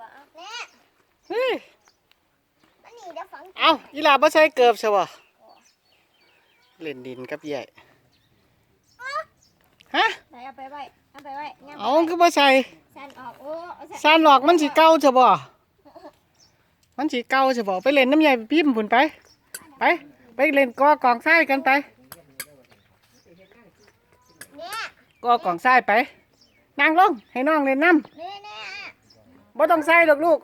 บ่เอาแน่เฮ้ยมันหนีได้ฝังเอาอีหลาบ่ใส่เกือบใช่บ่เล่นดินกับใหญ่ฮะไหนเอาไปไว้เอาไปไว้ย่ำเอาคือบ่ใส่สันออกโอ้เอาสันซานหลอกมันสิเก่าใช่บ่มันสิเก่าใช่บ่ไปเล่นน้ำใหญ่พิมพ์พุ่นไป ไป ไปเล่นกอกองทรายกันไปเนี่ยกอกองทรายไปนั่งลงให้น้องเล่นน้เนี่ยเนี่ยำ บ่ต้องใส่ดอกลูก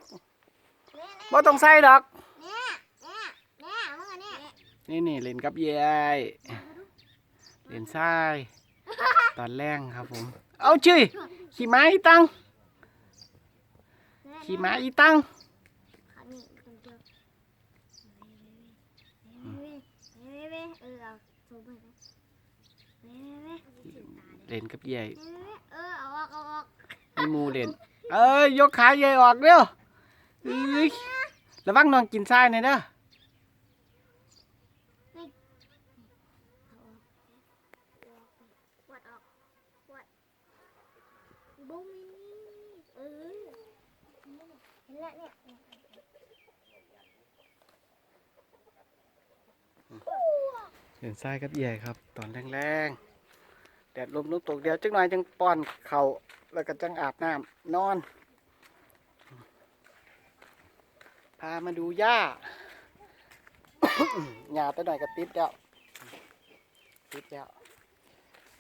เนี่ยบ่ต้องใส่ดอกเนี่ยเนี่ยเนี่ยมึงอันนี้นี่นี่เล่นกับยายเล่นทรายตอนแรงครับผม เอาชื่อขี่ม้าอีตังขี่ม้าอีตังขานี่ตรงเดียวเว้ยเว้ยเว้ยเออเอาโซ่ไปนะเว้ยเว้ยเว้ยเล่นกับยายเว้ยเออเอาออกเอาออกมีหมูเล่น เอ้ยยกขายายออกเร็วเอ้ยระวังนองกินทรายหน่อยเด้อบุ้มเออเห็นแล้วเนี่ยเล่นทรายกับยายครับ ตอนแรงๆแดดลมลุกตกเดียวจักหน่อยจังป้อนเข่า แล้วก็จังอาบน้ำนอน พามาดูหญ้าหญ้าตัวหน่อยก็ติดแล้ว ติดแล้ว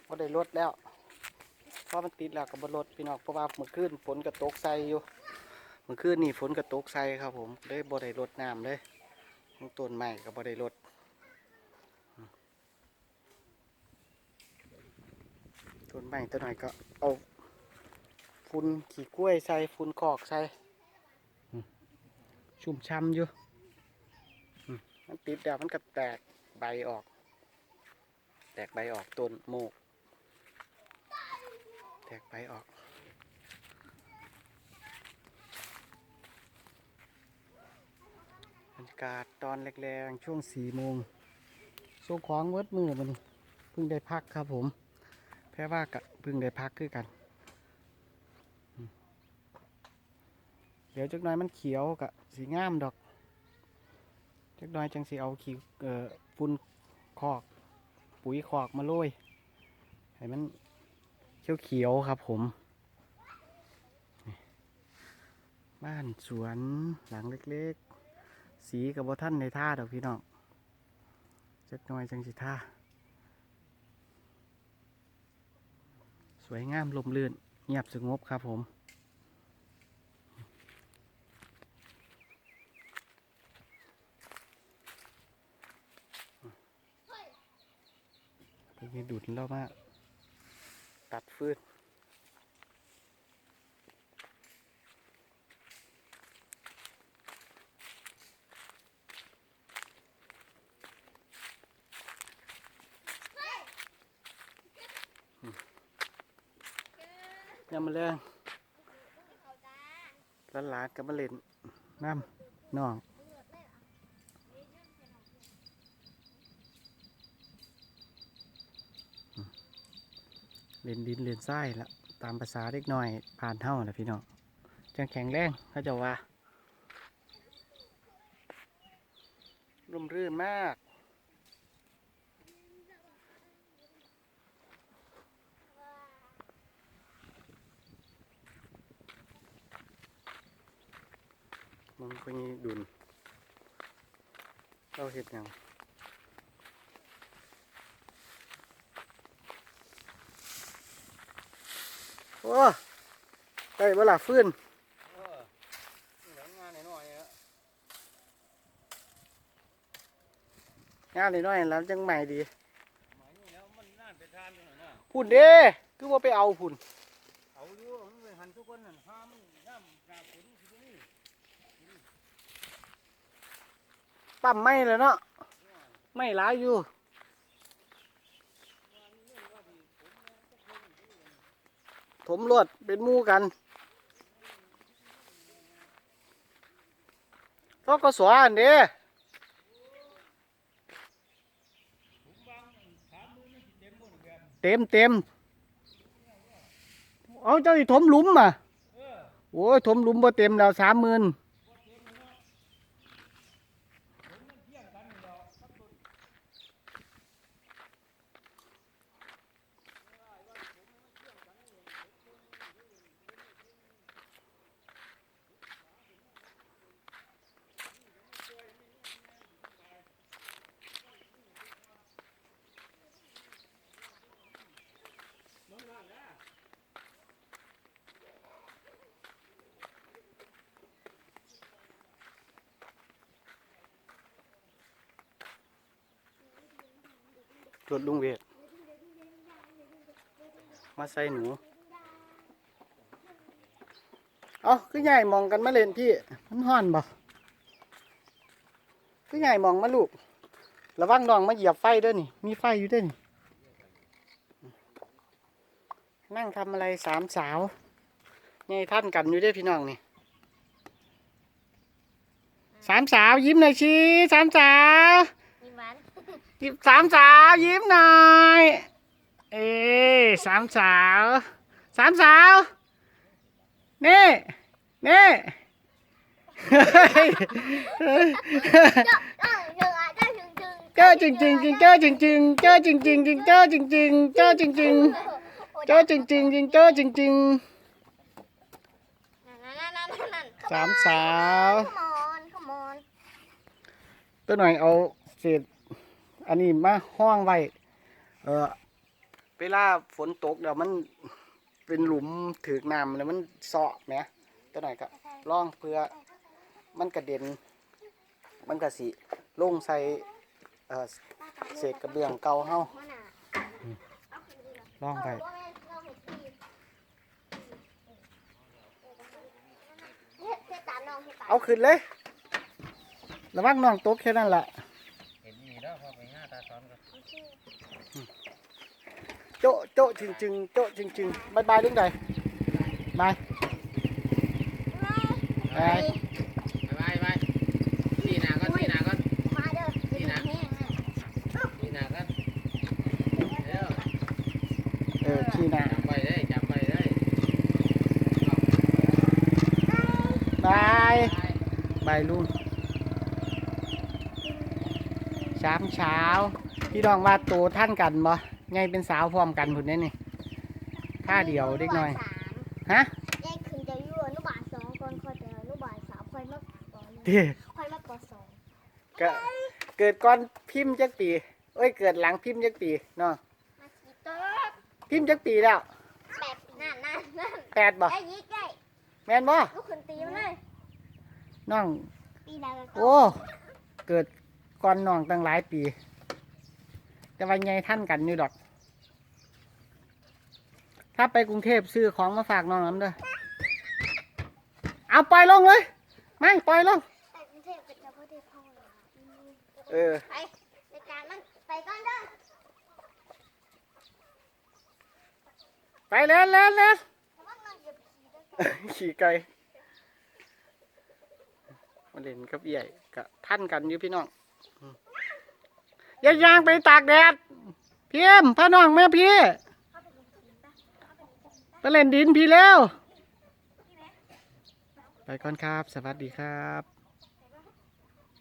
พอได้ลดแล้ว เพราะมันติดแล้วกับบรถพี่น้องเพราะว่าเมื่อคืนฝนกระตกใส่อยู่เมื่อคืนนี่ฝนกระตกใส่ครับผมเลยบ่ได้ลดน้ำเลยต้นไม้ก็บ่ได้ลดต้นไม้ตัวหน่อยก็เอา ฝุ่นขี้กล้วยใส่ฝุ่นคอกใส่อืมชุ่มช่ำอยู่อืมมันติดแล้วมันก็แตกใบออก แตกใบออกต้นโมก แตกใบออกบรรยากาศตอนแรงๆช่วงสี่โมงโซ่ขวางเวิดมือมันเพิ่งได้พักครับผม แพ้ว่ากะเพิ่งได้พักคือกันอืม เดี๋ยวจักหน่อยมันเขียวกะสีงามดอกจักหน่อยจังสีเอาขี้เอ่อฝุ่นคอก ปุ๋ยคอกมาโรยให้มันเขียวๆครับผม บ้านสวนหลังเล็กๆ สีกับบ่ท่านในท่าดอกพี่น้องจักหน่อยจังสิท่าสวยงามลมลื่นเงียบสงบครับผม นดูดเรามาตัดฟืนยามมาเรื่องหลานๆกับมาเล่นน้ำน้อง เล่นดินเล่นทรายละตามภาษาเล็กน้อยผ่านเท่านะพี่น้องจังแข็งแรงเขาเจะว่าร่มรื่นมาก มันก็ยีดุนเราเห็ดหยัง โอ้ได้เวลาฟื้นเออนี่แหละงานหน่อยๆอะงานน้อยๆแล้วจังใหม่ดีพุ่นเด้คือว่าไปเอาพุ่นเอาอยู่มันไปหันทุกคนนั่นห้ามน้ำนาฝนสิบ่มีปั๊มไม่แล้วเนาะไม่ร้ายอยู่ ถมรวดเป็นมู่กันทกสอันเด้เต็มเต็มเอาเจ้าสิถมหลุมอะโอ้ยถมหลุมบ่เต็มแล้วสามหมื่น รถลุงเวทมาใส่หนู เอาคือใหญ่มองกันมาเล่นพี่ มันห่อนบ่คือใหญ่มองมาลูก ระวังน้องมาเหยียบไฟด้วยนี่ มีไฟอยู่ด้วยนี่ นั่งทำอะไรสามสาวไงท่านกันอยู่ด้วยพี่น้องนี่สามสาวยิ้มหน่อยชีสามสาว ยิ้มสามสาวยิ้มหน่อยเอ้สามสาวสามสาวนี่นี่เฮ้ยเจ้าเจ้าอาจจะถึงถึงเจอจริงจริงจริงเจอจริงจริงจริงเจอจริงจริงเจอจริงจริงเจอจริงจริงจริงเจอจริงจริงนั่นนั่นนั่นนั่นสามสาวขมอนขมอนตัวหน่อยเอาเศษ อันนี้มาห้องไว้เออเวลาฝนตกเดี๋ยวมันเป็นหลุมถือน้ำแล้วมันเสาะแหมตัวหนก็ล่องเพื่อมันกระเด็น มันกระสิลงใส่เศษกระเบื้องเก่าเฮามันอะล่องไปเอาขึ้นเลย ระวังน้องตกแค่นั้นแหละ อไปหน้าตาซ้อนกันโจะโจะจริงจริงๆโจะจริงจริงๆบา สามเช้า พี่น้องว่าโตท่านกันบ่ไงเป็นสาวพร้อมกันพุ่นเนี่ยนี่ท่าเดียวเด็กน้อยสามฮะแยกขึ้นจะอยู่อนุบาลสองก่อนค่อยจะอนุบาลสามค่อยมาปหนึ่งเด้ค่อยมาปสองก็เกิดก่อนพิมพ์จักปีเอ้ยเกิดหลังพิมพ์จักปีเนาะมาขี่เติร์ดพิมพ์จักปีแล้วแปดนั่นนั่นนั่นแปดบ่ไอ้ยิกไอ้แม่นบ่ลูกขึ้นตีมันเลยน้องปีดาวก็โอ้เกิด ก่อนน้องตั้งหลายปี แต่ว่าไงท่านกันอยู่ดอก ถ้าไปกรุงเทพซื้อของมาฝากน้องน้ำเด้อเอาปล่อยลงเลย ไม่ปล่อยลง ไปกรุงเทพก็จะพ่อได้พ่อละเออ ไปในการมันไปก่อนเด้อไปเล่นเล่นเล่นระวังน้องเหยียบขี่เด้อ ขี่ไก่มาเล่นกับใหญ่กับท่านกันอยู่พี่น้อง อย่ายางไปตากแดดเพียมพาน้องแม่พี่ ไปเล่นดินพี่แล้ว ไปก่อนครับ สวัสดีครับ